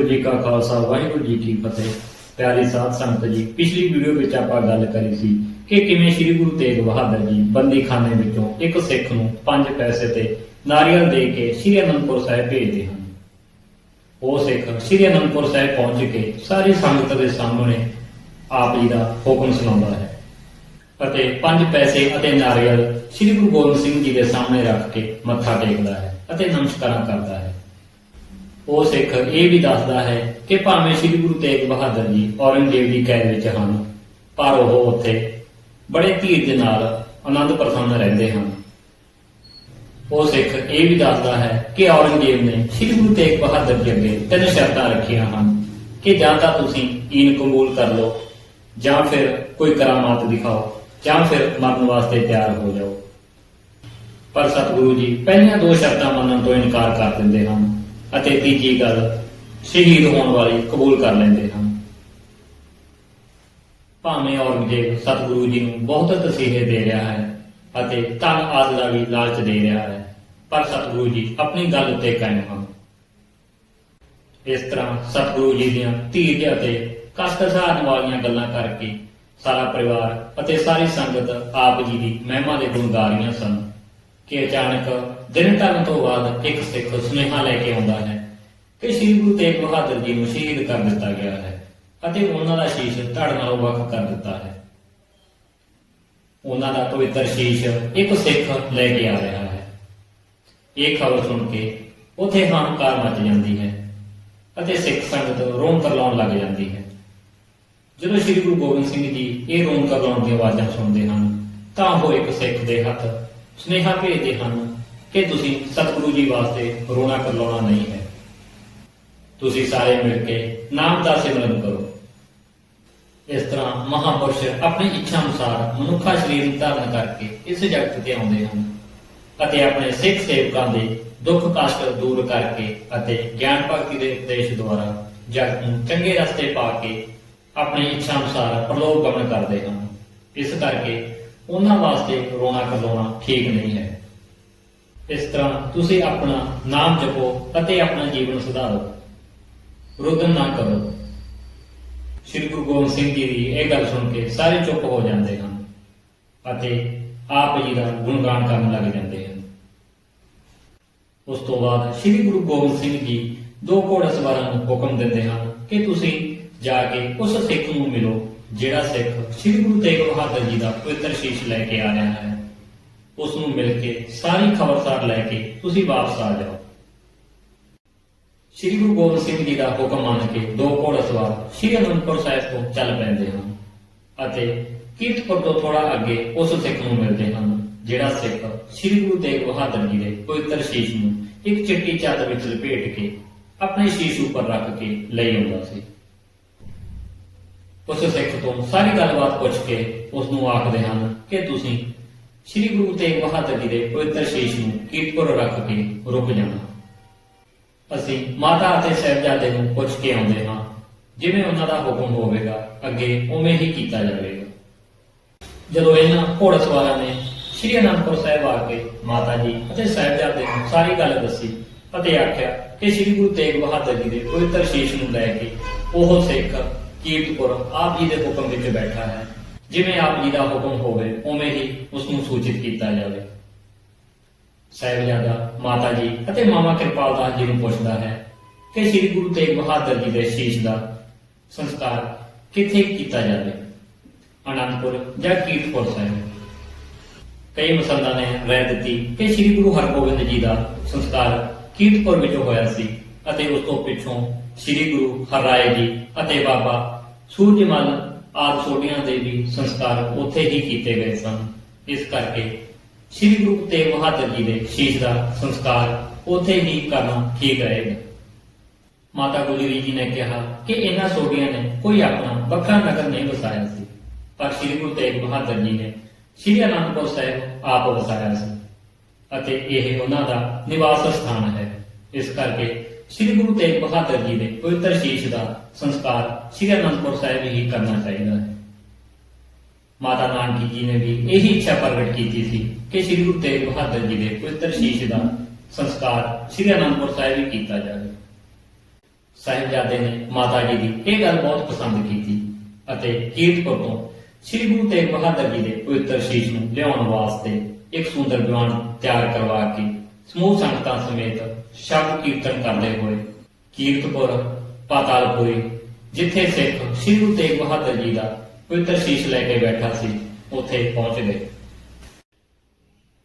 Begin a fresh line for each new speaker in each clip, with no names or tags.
ਵਾਹਿਗੁਰੂ ਜੀ ਕਾ ਖਾਲਸਾ, ਵਾਹਿਗੁਰੂ ਜੀ ਕੀ ਫਤਿਹ। ਪਿਆਰੀ ਸਾਧ ਸੰਗਤ ਜੀ, ਪਿਛਲੀ ਵੀਡੀਓ ਵਿੱਚ ਆਪਾਂ ਗੱਲ ਕਰੀ ਸੀ ਕਿ ਕਿਵੇਂ ਸ੍ਰੀ ਗੁਰੂ ਤੇਗ ਬਹਾਦਰ ਜੀ ਬੰਦੀਖਾਨੇ ਵਿੱਚੋਂ ਇੱਕ ਸਿੱਖ ਨੂੰ 5 ਪੈਸੇ ਤੇ ਨਾਰੀਅਲ ਦੇ ਕੇ ਸ੍ਰੀ ਅਨੰਦਪੁਰ ਸਾਹਿਬ ਭੇਜਦੇ ਹਨ। ਉਹ ਸਿੱਖ ਸ੍ਰੀ ਅਨੰਦਪੁਰ ਸਾਹਿਬ ਪਹੁੰਚ ਕੇ ਸਾਰੀ ਸੰਗਤ ਦੇ ਸਾਹਮਣੇ ਆਪ ਜੀ ਦਾ ਹੁਕਮ ਸੁਣਾਉਂਦਾ ਹੈ ਅਤੇ 5 ਪੈਸੇ ਅਤੇ ਨਾਰੀਅਲ ਸ੍ਰੀ ਗੁਰੂ ਗੋਬਿੰਦ ਸਿੰਘ ਜੀ ਦੇ ਸਾਹਮਣੇ ਰੱਖ ਕੇ ਮੱਥਾ ਟੇਕਦਾ ਹੈ ਅਤੇ ਨਮਸਕਾਰਾਂ ਕਰਦਾ ਹੈ। ਉਹ ਸਿੱਖ ਇਹ ਵੀ ਦੱਸਦਾ ਹੈ ਕਿ ਭਾਵੇਂ ਸ੍ਰੀ ਗੁਰੂ ਤੇਗ ਬਹਾਦਰ ਜੀ ਔਰੰਗਜ਼ੇਬ ਦੀ ਕੈਦ ਵਿੱਚ ਹਨ, ਪਰ ਉਹ ਉੱਥੇ ਬੜੇ ਧੀਰਜ ਨਾਲ ਆਨੰਦ ਪ੍ਰਸੰਨ ਰਹਿੰਦੇ ਹਨ। ਉਹ ਸਿੱਖ ਇਹ ਵੀ ਦੱਸਦਾ ਹੈ ਕਿ ਔਰੰਗਜ਼ੇਬ ਨੇ ਸ੍ਰੀ ਗੁਰੂ ਤੇਗ ਬਹਾਦਰ ਜੀ ਅੱਗੇ ਤਿੰਨ ਸ਼ਰਤਾਂ ਰੱਖੀਆਂ ਹਨ ਕਿ ਜਾਂ ਤਾਂ ਤੁਸੀਂ ਈਨ ਕਬੂਲ ਕਰ ਲਓ, ਜਾਂ ਫਿਰ ਕੋਈ ਕਰਾਮਾਤ ਦਿਖਾਓ, ਜਾਂ ਫਿਰ ਮਰਨ ਵਾਸਤੇ ਤਿਆਰ ਹੋ ਜਾਓ। ਪਰ ਸਤਿਗੁਰੂ ਜੀ ਪਹਿਲੀਆਂ ਦੋ ਸ਼ਰਤਾਂ ਮੰਨਣ ਤੋਂ ਇਨਕਾਰ ਕਰ ਦਿੰਦੇ ਹਨ। ਅਤੇ ਤੀਜੀ ਗੱਲ, ਸ਼ਹੀਦ ਹੋਣ ਵਾਲੇ ਕਬੂਲ ਕਰ ਲੈਂਦੇ ਹਨ। ਭਾਵੇਂ ਔਰੰਗਜ਼ੇਬ ਸਤਿਗੁਰੂ ਜੀ ਨੂੰ ਬਹੁਤ ਤਸੀਹੇ ਦੇ ਰਿਹਾ ਹੈ ਅਤੇ ਧਨ ਆਦਿ ਦਾ ਵੀ ਲਾਲਚ ਦੇ ਰਿਹਾ ਹੈ, ਪਰ ਸਤਿਗੁਰੂ ਜੀ ਆਪਣੀ ਗੱਲ ਉੱਤੇ ਕਾਇਮ ਹਨ। ਇਸ ਤਰ੍ਹਾਂ ਸਤਿਗੁਰੂ ਜੀ ਦੀਆਂ ਧੀਰਜ ਅਤੇ ਕਸ਼ਟ ਸਹਾਰਨ ਵਾਲੀਆਂ ਗੱਲਾਂ ਕਰਕੇ ਸਾਰਾ ਪਰਿਵਾਰ ਅਤੇ ਸਾਰੀ ਸੰਗਤ ਆਪ ਜੀ ਦੀ ਮਹਿਮਾ ਦੇ ਗੁਣ ਰਹੀਆਂ ਸਨ। ਕਿ ਅਚਾਨਕ ਦਿਨ ਢਲਣ ਤੋਂ ਬਾਅਦ ਇੱਕ ਸਿੱਖ ਸੁਨੇਹਾ ਲੈ ਕੇ ਆਉਂਦਾ ਹੈ ਕਿ ਸ੍ਰੀ ਗੁਰੂ ਤੇਗ ਬਹਾਦਰ ਜੀ ਨੂੰ ਸ਼ਹੀਦ ਕਰ ਦਿੱਤਾ ਗਿਆ ਹੈ ਅਤੇ ਉਹਨਾਂ ਦਾ ਸ਼ੀਸ਼ ਧੜ ਨਾਲੋਂ ਵੱਖ ਕਰ ਦਿੱਤਾ ਹੈ। ਉਹਨਾਂ ਦਾ ਪਵਿੱਤਰ ਸ਼ੀਸ਼ ਇੱਕ ਸਿੱਖ ਲੈ ਕੇ ਆ ਰਿਹਾ ਹੈ। ਇਹ ਖਬਰ ਸੁਣ ਕੇ ਉਥੇ ਹਾਹਾਕਾਰ ਮਚ ਜਾਂਦੀ ਹੈ ਅਤੇ ਸਿੱਖ ਸੰਗਤ ਰੋਣ ਕਰਲਾਉਣ ਲੱਗ ਜਾਂਦੀ ਹੈ। ਜਦੋਂ ਸ੍ਰੀ ਗੁਰੂ ਗੋਬਿੰਦ ਸਿੰਘ ਜੀ ਇਹ ਰੋਣ ਕਰਲਾਉਣ ਦੀਆਂ ਆਵਾਜ਼ਾਂ ਸੁਣਦੇ ਹਨ, ਤਾਂ ਉਹ ਇੱਕ ਸਿੱਖ ਦੇ ਹੱਥ ਸੁਨੇਹਾ ਭੇਜਦੇ ਹਨ ਕਿ ਤੁਸੀਂ ਸਤਿਗੁਰੂ ਜੀ ਵਾਸਤੇ ਰੋਣਾ ਕਰਲਾਉਣਾ ਨਹੀਂ ਹੈ। ਤੁਸੀਂ ਸਾਰੇ ਮਿਲ ਕੇ ਨਾਮ ਦਾ ਸਿਮਰਨ ਕਰੋ। ਇਸ ਤਰ੍ਹਾਂ ਮਹਾਪੁਰਸ਼ ਆਪਣੀ ਇੱਛਾ ਅਨੁਸਾਰ ਮਨੁੱਖਾ ਸਰੀਰ ਧਾਰਨ ਕਰਕੇ ਇਸ ਜਗਤ ਤੇ ਆਉਂਦੇ ਹਨ ਅਤੇ ਆਪਣੇ ਸਿੱਖ ਸੇਵਕਾਂ ਦੇ ਦੁੱਖ ਕਸ਼ਟ ਦੂਰ ਕਰਕੇ ਅਤੇ ਗਿਆਨ ਭਗਤੀ ਦੇ ਉਪਦੇਸ਼ ਦੁਆਰਾ ਜਗਤ ਨੂੰ ਚੰਗੇ ਰਸਤੇ ਪਾ ਕੇ ਆਪਣੀ ਇੱਛਾ ਅਨੁਸਾਰ ਪ੍ਰਲੋਕ ਗਮਨ ਕਰਦੇ ਹਨ। ਇਸ ਕਰਕੇ ਉਹਨਾਂ ਵਾਸਤੇ ਰੋਣਾ ਕਰਲਾਉਣਾ ਠੀਕ ਨਹੀਂ ਹੈ। ਇਸ ਤਰ੍ਹਾਂ ਤੁਸੀਂ ਆਪਣਾ ਨਾਮ ਜਪੋ ਅਤੇ ਆਪਣਾ ਜੀਵਨ ਸੁਧਾਰੋ। ਰੁਦਨ ਨਾ ਕਰੋ। ਸ਼੍ਰੀ ਗੁਰੂ ਗੋਬਿੰਦ ਸਿੰਘ ਜੀ ਦੀ ਇਹ ਗੱਲ ਸੁਣ ਕੇ ਸਾਰੇ ਚੁੱਪ ਹੋ ਜਾਂਦੇ ਹਨ ਅਤੇ ਆਪ ਜੀ ਦਾ ਗੁਣਗਾਨ ਕਰਨ ਲੱਗ ਜਾਂਦੇ ਹਨ। ਉਸ ਤੋਂ ਬਾਅਦ ਸ਼੍ਰੀ ਗੁਰੂ ਗੋਬਿੰਦ ਸਿੰਘ ਜੀ ਦੋ ਘੋੜਸਵਾਰਾਂ ਨੂੰ ਹੁਕਮ ਦਿੰਦੇ ਹਨ ਕਿ ਤੁਸੀਂ ਜਾ ਕੇ ਉਸ ਸਿੱਖ ਨੂੰ ਮਿਲੋ ਜਿਹੜਾ ਸਿੱਖ ਸ਼੍ਰੀ ਗੁਰੂ ਤੇਗ ਬਹਾਦਰ ਜੀ ਦਾ ਪਵਿੱਤਰ ਸ਼ੀਸ਼ ਲੈ ਕੇ ਆ ਰਿਹਾ ਹੈ ਉਸ ਨੂੰ ਮਿਲ ਕੇ ਸਾਰੀ ਖਬਰਸਾਰ ਲੈ ਕੇ ਤੁਸੀਂ ਵਾਪਸ ਆ ਜਾਓ। ਸ਼੍ਰੀ ਗੁਰੂ ਗੋਬਿੰਦ ਸਿੰਘ ਜੀ ਦਾ ਹੁਕਮ ਮੰਨ ਕੇ ਦੋ ਘੋੜਸਵਾਰ ਸ਼੍ਰੀ ਅਨੰਦਪੁਰ ਸਾਹਿਬ ਤੋਂ ਚੱਲ ਪੈਂਦੇ ਹਨ ਅਤੇ ਕੀਰਤਪੁਰ ਤੋਂ ਥੋੜਾ ਅੱਗੇ ਉਸ ਸਿੱਖ ਨੂੰ ਮਿਲਦੇ ਹਨ, ਜਿਹੜਾ ਸਿੱਖ ਸ਼੍ਰੀ ਗੁਰੂ ਤੇਗ ਬਹਾਦਰ ਜੀ ਦੇ ਪਵਿੱਤਰ ਸ਼ੀਸ਼ ਨੂੰ ਇੱਕ ਚਿੱਟੀ ਚਾਦਰ ਵਿੱਚ ਲਪੇਟ ਕੇ ਆਪਣੇ ਸ਼ੀਸ਼ ਉੱਪਰ ਰੱਖ ਕੇ ਲਈ ਆਉਂਦਾ ਸੀ। ਉਸ ਸਿੱਖ ਤੋਂ ਸਾਰੀ ਗੱਲਬਾਤ ਪੁੱਛ ਕੇ ਉਸ ਨੂੰ ਆਖਦੇ ਹਨ ਕਿ ਤੁਸੀਂ ਸ਼੍ਰੀ ਗੁਰੂ ਤੇਗ ਬਹਾਦਰ ਜੀ ਦੇ ਪਵਿੱਤਰ ਸ਼ੀਸ਼ ਨੂੰ ਕੀਰਤਪੁਰ ਰੱਖ ਕੇ ਰੁਕ ਜਾਣਾ। ਅਸੀਂ ਮਾਤਾ ਅਤੇ ਸਹਿਬਜ਼ਾਦੇ ਨੂੰ ਪੁੱਛ ਕੇ ਆਉਂਦੇ ਹਾਂ, ਜਿਵੇਂ ਉਹਨਾਂ ਦਾ ਹੁਕਮ ਹੋਵੇਗਾ, ਅੱਗੇ ਉਵੇਂ ਹੀ ਕੀਤਾ ਜਾਵੇਗਾ। ਜਦੋਂ ਇਹਨਾਂ ਘੋੜਸਵਾਰਾਂ ਨੇ ਸ਼੍ਰੀ ਅਨੰਦਪੁਰ ਸਾਹਿਬ ਆ ਕੇ ਮਾਤਾ ਜੀ ਅਤੇ ਸਹਿਬਜ਼ਾਦੇ ਨੂੰ ਸਾਰੀ ਗੱਲ ਦੱਸੀ ਅਤੇ ਆਖਿਆ ਕਿ ਸ਼੍ਰੀ ਗੁਰੂ ਤੇਗ ਬਹਾਦਰ ਜੀ ਦੇ ਪਵਿੱਤਰ ਸ਼ੀਸ਼ ਨੂੰ ਲੈ ਕੇ ਉਹ ਸਿੱਖ ਕੀਰਤਪੁਰ ਆਪ ਜੀ ਦੇ ਹੁਕਮ ਵਿੱਚ ਬੈਠਾ ਹੈ। ਜਿਵੇਂ ਆਪ ਜੀ ਦਾ ਹੁਕਮ ਹੋਵੇ, ਉਵੇਂ ਹੀ ਉਸ ਨੂੰ ਸੂਚਿਤ ਕੀਤਾ ਜਾਵੇ। ਸਾਹਿਬਜ਼ਾਦਾ ਮਾਤਾ ਜੀ ਅਤੇ ਮਾਮਾ ਕਿਰਪਾਲ ਦਾਸ ਜੀ ਨੂੰ ਪੁੱਛਦਾ ਹੈ ਕਿ ਸ੍ਰੀ ਗੁਰੂ ਤੇਗ ਬਹਾਦਰ ਜੀ ਦੇ ਸ਼ੀਸ਼ ਦਾ ਸੰਸਕਾਰ ਕਿੱਥੇ ਕੀਤਾ ਜਾਵੇ? ਅਨੰਦਪੁਰ ਜਾਂ ਕੀਰਤਪੁਰ ਸਾਹਿਬ? ਕਈ ਮਸੰਦਾਂ ਨੇ ਰਾਏ ਦਿੱਤੀ ਕਿ ਸ੍ਰੀ ਗੁਰੂ ਹਰਗੋਬਿੰਦ ਜੀ ਦਾ ਸੰਸਕਾਰ ਕੀਰਤਪੁਰ ਵਿੱਚ ਹੋਇਆ ਸੀ ਅਤੇ ਉਸ ਤੋਂ ਪਿੱਛੋਂ ਸ੍ਰੀ ਗੁਰੂ ਹਰਰਾਏ ਜੀ ਅਤੇ ਬਾਬਾ ਸੂਰਜਮਲ ਆਦਿ ਸੋਢੀਆਂ ਦੇ ਵੀ ਸੰਸਕਾਰ ਉੱਥੇ ਹੀ ਕੀਤੇ ਗਏ ਸਨ। ਇਸ ਕਰਕੇ ਸ੍ਰੀ ਗੁਰੂ ਤੇਗ ਬਹਾਦਰ ਜੀ ਦੇ ਸ਼ੀਸ਼ ਦਾ ਸੰਸਕਾਰ ਉੱਥੇ ਹੀ ਕਰਨਾ ਠੀਕ ਰਹੇਗਾ। ਮਾਤਾ ਗੁਜਰੀ ਜੀ ਨੇ ਕਿਹਾ ਕਿ ਇਹਨਾਂ ਸੋਢੀਆਂ ਨੇ ਕੋਈ ਆਪਣਾ ਵੱਖਰਾ ਨਗਰ ਨਹੀਂ ਵਸਾਇਆ ਸੀ, ਪਰ ਸ੍ਰੀ ਗੁਰੂ ਤੇਗ ਬਹਾਦਰ ਜੀ ਨੇ ਸ੍ਰੀ ਅਨੰਦਪੁਰ ਸਾਹਿਬ ਆਪ ਵਸਾਇਆ ਸੀ ਅਤੇ ਇਹ ਉਹਨਾਂ ਦਾ ਨਿਵਾਸ ਸਥਾਨ ਹੈ। ਇਸ ਕਰਕੇ ਸ੍ਰੀ ਗੁਰੂ ਤੇਗ ਬਹਾਦਰ ਜੀ ਦੇ ਪਵਿੱਤਰ ਸ਼ੀਸ਼ ਦਾ ਸੰਸਕਾਰ ਸ੍ਰੀ ਅਨੰਦਪੁਰ ਸਾਹਿਬ ਹੀ ਕਰਨਾ ਚਾਹੀਦਾ ਹੈ। ਮਾਤਾ ਨਾਨਕੀ ਜੀ ਨੇ ਵੀ ਇਹੀ ਇੱਛਾ ਪ੍ਰਗਟ ਕੀਤੀ ਸੀ ਕਿ ਸ੍ਰੀ ਗੁਰੂ ਤੇਗ ਬਹਾਦਰ ਜੀ ਦੇ ਪਵਿੱਤਰ ਸ਼ੀਸ਼ ਦਾ ਸੰਸਕਾਰ ਸ੍ਰੀ ਅਨੰਦਪੁਰ ਸਾਹਿਬ ਹੀ ਕੀਤਾ ਜਾਵੇ। ਸਾਹਿਬਜ਼ਾਦੇ ਨੇ ਮਾਤਾ ਜੀ ਦੀ ਇਹ ਗੱਲ ਬਹੁਤ ਪਸੰਦ ਕੀਤੀ ਅਤੇ ਕੀਰਤਪੁਰ ਤੋਂ ਸ੍ਰੀ ਗੁਰੂ ਤੇਗ ਬਹਾਦਰ ਜੀ ਦੇ ਪਵਿੱਤਰ ਸ਼ੀਸ਼ ਨੂੰ ਲਿਆਉਣ ਵਾਸਤੇ ਇੱਕ ਸੁੰਦਰ ਦੀਵਾਨ ਤਿਆਰ ਕਰਵਾ ਕੇ ਸਮੂਹ ਸੰਗਤਾਂ ਸਮੇਤ ਸ਼ਬਦ ਕੀਰਤਨ ਕਰਦੇ ਹੋਏ, ਕੀਰਤਪੁਰ, ਪਾਤਾਲਪੁਰੀ, ਜਿੱਥੇ ਸਿੱਖ ਸ੍ਰੀ ਗੁਰੂ ਤੇਗ ਬਹਾਦਰ ਜੀ ਦਾ ਪਵਿੱਤਰ ਸ਼ੀਸ਼ ਲੈ ਕੇ ਬੈਠਾ ਸੀ, ਉੱਥੇ ਪਹੁੰਚ ਗਏ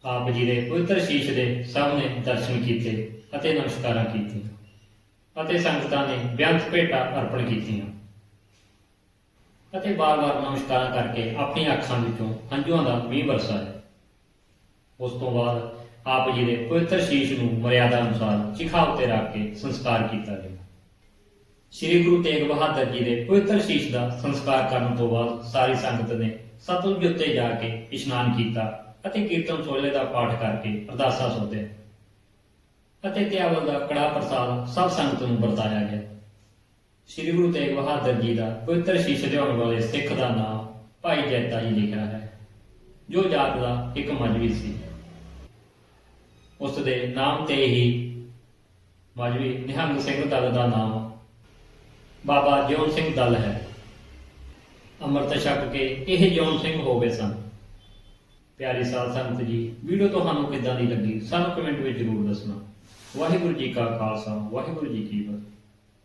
ਆਪ ਜੀ ਦੇ ਪਵਿੱਤਰ ਸ਼ੀਸ਼ ਦੇ ਸਭ ਦਰਸ਼ਨ ਕੀਤੇ ਅਤੇ ਨਮਸਕਾਰਾਂ ਕੀਤੀਆਂ ਅਤੇ ਸੰਗਤਾਂ ਨੇ ਬੇਅੰਤ ਭੇਟਾਂ ਅਰਪਣ ਕੀਤੀਆਂ ਅਤੇ ਬਾਰ-ਬਾਰ ਨਮਸਕਾਰਾਂ ਕਰਕੇ ਆਪਣੀਆਂ ਅੱਖਾਂ ਵਿੱਚੋਂ ਹੰਝੂਆਂ ਦਾ ਮੀਂਹ ਵਰਸਾਇਆ ਉਸ ਤੋਂ ਬਾਅਦ ਆਪ ਜੀ ਦੇ ਪਵਿੱਤਰ ਸ਼ੀਸ਼ ਨੂੰ ਮਰਿਆਦਾ ਅਨੁਸਾਰ ਚਿਖਾ ਉੱਤੇ ਰੱਖ ਕੇ ਸੰਸਕਾਰ ਕੀਤਾ ਗਿਆ। ਸ੍ਰੀ ਗੁਰੂ ਤੇਗ ਬਹਾਦਰ ਜੀ ਦੇ ਪਵਿੱਤਰ ਸ਼ੀਸ਼ ਦਾ ਸੰਸਕਾਰ ਕਰਨ ਤੋਂ ਬਾਅਦ ਸਾਰੀ ਸੰਗਤ ਨੇ ਸਤਲੁਜ ਉੱਤੇ ਜਾ ਕੇ ਇਸ਼ਨਾਨ ਕੀਤਾ ਅਤੇ ਕੀਰਤਨ ਸੋਹਲੇ ਦਾ ਪਾਠ ਕਰਕੇ ਅਰਦਾਸਾਂ ਸੋਧਿਆ ਅਤੇ ਤਿਆਵਲ ਦਾ ਕੜਾ ਪ੍ਰਸਾਦ ਸਭ ਸੰਗਤ ਨੂੰ ਵਰਤਾਇਆ ਗਿਆ। ਸ੍ਰੀ ਗੁਰੂ ਤੇਗ ਬਹਾਦਰ ਜੀ ਦਾ ਪਵਿੱਤਰ ਸ਼ੀਸ਼ ਲਿਆਉਣ ਵਾਲੇ ਸਿੱਖ ਦਾ ਨਾਮ ਭਾਈ ਜੈਤਾ ਜੀ ਲਿਖਿਆ ਹੈ, ਜੋ ਜਾਤ ਦਾ ਇੱਕ ਮਜਵੀ ਸੀ। ਉਸ ਦੇ ਨਾਮ ਤੇ ਹੀ ਮਜਵੀ ਨਿਹੰਗ ਸਿੰਘ ਦਲ ਦਾ ਨਾਮ ਬਾਬਾ ਜਿਉਂ ਸਿੰਘ ਦਲ ਹੈ। ਅੰਮ੍ਰਿਤ ਛਕ ਕੇ ਇਹ ਜਿਉਂ ਸਿੰਘ ਹੋ ਗਏ ਸਨ। ਪਿਆਰੀ ਸਾਧ ਸੰਗਤ ਜੀ, ਵੀਡੀਓ ਤੁਹਾਨੂੰ ਕਿੱਦਾਂ ਦੀ ਲੱਗੀ? ਸਾਨੂੰ ਕਮੈਂਟ ਵਿੱਚ ਜ਼ਰੂਰ ਦੱਸਣਾ। ਵਾਹਿਗੁਰੂ ਜੀ ਕਾ ਖਾਲਸਾ, ਵਾਹਿਗੁਰੂ ਜੀ ਕੀ ਫਤਿਹ।